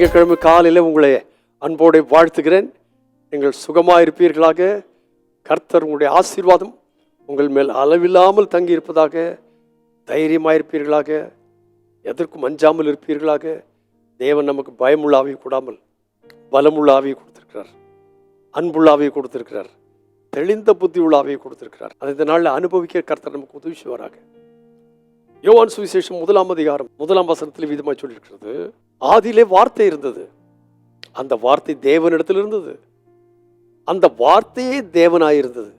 திங்கட்கிழமை காலையில் உங்களை அன்போடு வாழ்த்துகிறேன். நீங்கள் சுகமாக இருப்பீர்களாக. கர்த்தர் உங்களுடைய ஆசீர்வாதம் உங்கள் மேல் அளவில்லாமல் தங்கி இருப்பதாக தைரியமாக இருப்பீர்களாக. எதற்கும் அஞ்சாமல் இருப்பீர்களாக. தேவன் நமக்கு பயமுள்ள கூடாமல் பலமுள்ள கொடுத்திருக்கிறார். அன்புள்ள கொடுத்திருக்கிறார். தெளிந்த புத்தி உள்ள கொடுத்திருக்கிறார். அதை இந்த நாளில் அனுபவிக்க கர்த்தர் நமக்கு உதவி செய்வாராக யோவான் சுவிசேஷம் முதலாம் அதிகாரம் முதலாம் வசனத்தில் விதமாக சொல்லியிருக்கிறது ஆதியிலே வார்த்தை இருந்தது. அந்த வார்த்தை தேவனிடத்தில் இருந்தது. அந்த வார்த்தையே தேவனாயிருந்தது இருந்தது.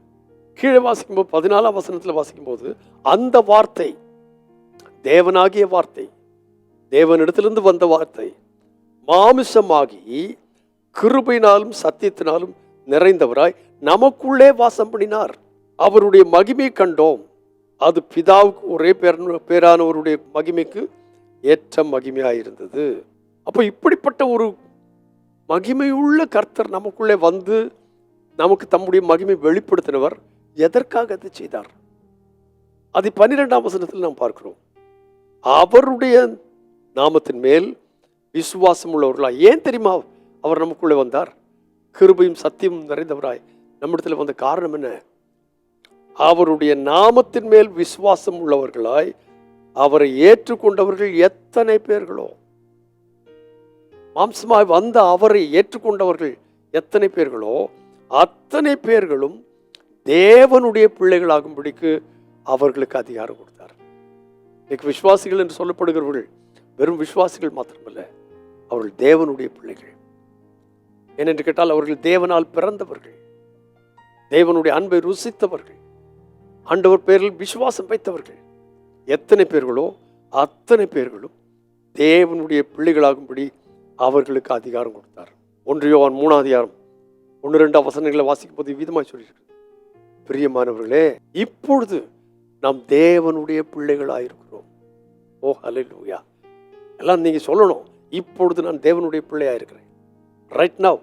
கீழே வாசிக்கும்போது பதினாலாம் வசனத்தில் வாசிக்கும்போது அந்த வார்த்தை தேவனாகிய வார்த்தை தேவனிடத்திலிருந்து வந்த வார்த்தை மாமிசமாகி கிருபையினாலும் சத்தியத்தினாலும் நிறைந்தவராய் நமக்குள்ளே வாசம் பண்ணினார் அவருடைய மகிமை கண்டோம். அது பிதாவுக்கு ஒரே பேர் பேரானவருடைய மகிமைக்கு ஏற்ற மகிமையாயிருந்தது. அப்போ இப்படிப்பட்ட ஒரு மகிமையுள்ள கர்த்தர் நமக்குள்ளே வந்து நமக்கு தம்முடைய மகிமை வெளிப்படுத்தினவர் எதற்காக அதை செய்தார்? அது பன்னிரெண்டாம் வசனத்தில் நாம் பார்க்கிறோம். அவருடைய நாமத்தின் மேல் விசுவாசம் உள்ளவர்களா ஏன் தெரியுமா? அவர் நமக்குள்ளே வந்தார். கிருபையும் சத்தியமும் நிறைந்தவராய். நம்மிடத்தில் வந்த காரணம் என்ன? அவருடைய நாமத்தின் மேல் விசுவாசம் உள்ளவர்களாய் அவரை ஏற்றுக்கொண்டவர்கள் எத்தனை பேர்களோ. மாம்சமாய் வந்த அவரை ஏற்றுக்கொண்டவர்கள் எத்தனை பேர்களோ அத்தனை பேர்களும் தேவனுடைய பிள்ளைகளாகும்படிக்கு அவர்களுக்கு அதிகாரம் கொடுத்தார். இன்னைக்கு விசுவாசிகள் என்று சொல்லப்படுகிறவர்கள் வெறும் விசுவாசிகள் மாத்திரமல்ல அவர்கள் தேவனுடைய பிள்ளைகள். ஏனென்று கேட்டால் அவர்கள் தேவனால் பிறந்தவர்கள் தேவனுடைய அன்பை ருசித்தவர்கள் ஆண்டவர் பேரில் விசுவாசம் வைத்தவர்கள். எத்தனை பேர்களோ அத்தனை பேர்களும் தேவனுடைய பிள்ளைகளாகும்படி அவர்களுக்கு அதிகாரம் கொடுத்தார். ஒன்றியோவான் மூணாம் அதிகாரம் ஒன்று ரெண்டு வசனங்களை வாசிக்கும் போது விதமாக சொல்லியிருக்கு பிரியமானவர்களே இப்பொழுது நாம் தேவனுடைய பிள்ளைகளாயிருக்கிறோம் ஓ ஹலூயா எல்லாம் நீங்க சொல்லணும். இப்பொழுது நான் தேவனுடைய பிள்ளையாக இருக்கிறேன். ரைட் நவ்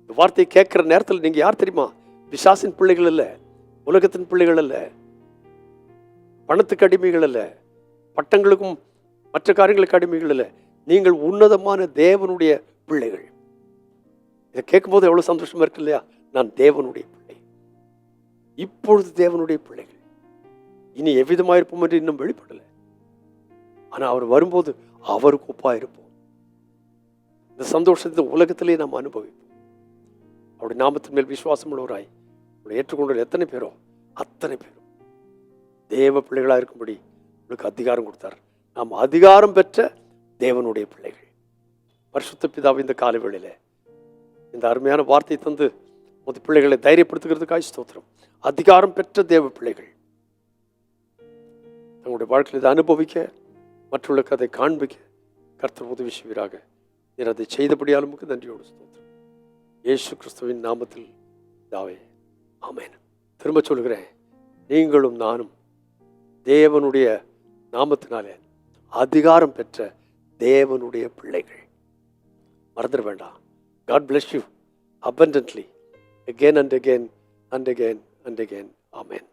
இந்த வார்த்தையை கேட்குற நேரத்தில் நீங்க யார் தெரியுமா? பிசாசின் பிள்ளைகள் அல்ல உலகத்தின் பிள்ளைகள் அல்ல பணத்துக்கு அடிமைகள் அல்ல பட்டங்களுக்கும் மற்ற காரியங்களுக்கு அடிமைகள் அல்ல. நீங்கள் உன்னதமான தேவனுடைய பிள்ளைகள். இதை கேட்கும்போது எவ்வளவு சந்தோஷமா இருக்கு இல்லையா? நான் தேவனுடைய பிள்ளை. இப்பொழுது தேவனுடைய பிள்ளைகள். இனி எவ்விதமாக இருப்போம் என்று இன்னும் வெளிப்படலை. ஆனால் அவர் வரும்போது அவருக்கு ஒப்பாக இருப்போம். இந்த சந்தோஷத்தை உலகத்திலே நாம் அனுபவிப்போம். அவருடைய நாமத்தின் மேல் விசுவாசம் உள்ளவராய் அவரை ஏற்றுக்கொண்டவர் எத்தனை பேரோ? அத்தனை பேரும் தேவ பிள்ளைகளாக இருக்கும்படி உங்களுக்கு அதிகாரம் கொடுத்தார். நாம் அதிகாரம் பெற்ற தேவனுடைய பிள்ளைகள். பரிசுத்த பிதாவை இந்த காலை வேளையில் இந்த அருமையான வார்த்தை தந்து உமது பிள்ளைகளை தைரியப்படுத்துகிறதுக்காக ஸ்தோத்திரம். அதிகாரம் பெற்ற தேவ பிள்ளைகள். தங்களுடைய வாழ்க்கையில் இதை அனுபவிக்க மற்றவர்களுக்கு அதை காண்பிக்க கர்த்தர் உதவி செய்வீராக நீர் அதை செய்தபடியால் நன்றியோடு ஸ்தோத்திரம். இயேசு கிறிஸ்துவின் நாமத்தில் தாவே ஆமேன். திரும்ப சொல்கிறேன் நீங்களும் நானும் தேவனுடைய நாமத்தினாலே அதிகாரம் பெற்ற தேவனுடைய பிள்ளைகள் மறந்துட வேண்டாம் God bless you abundantly again and again and again and again amen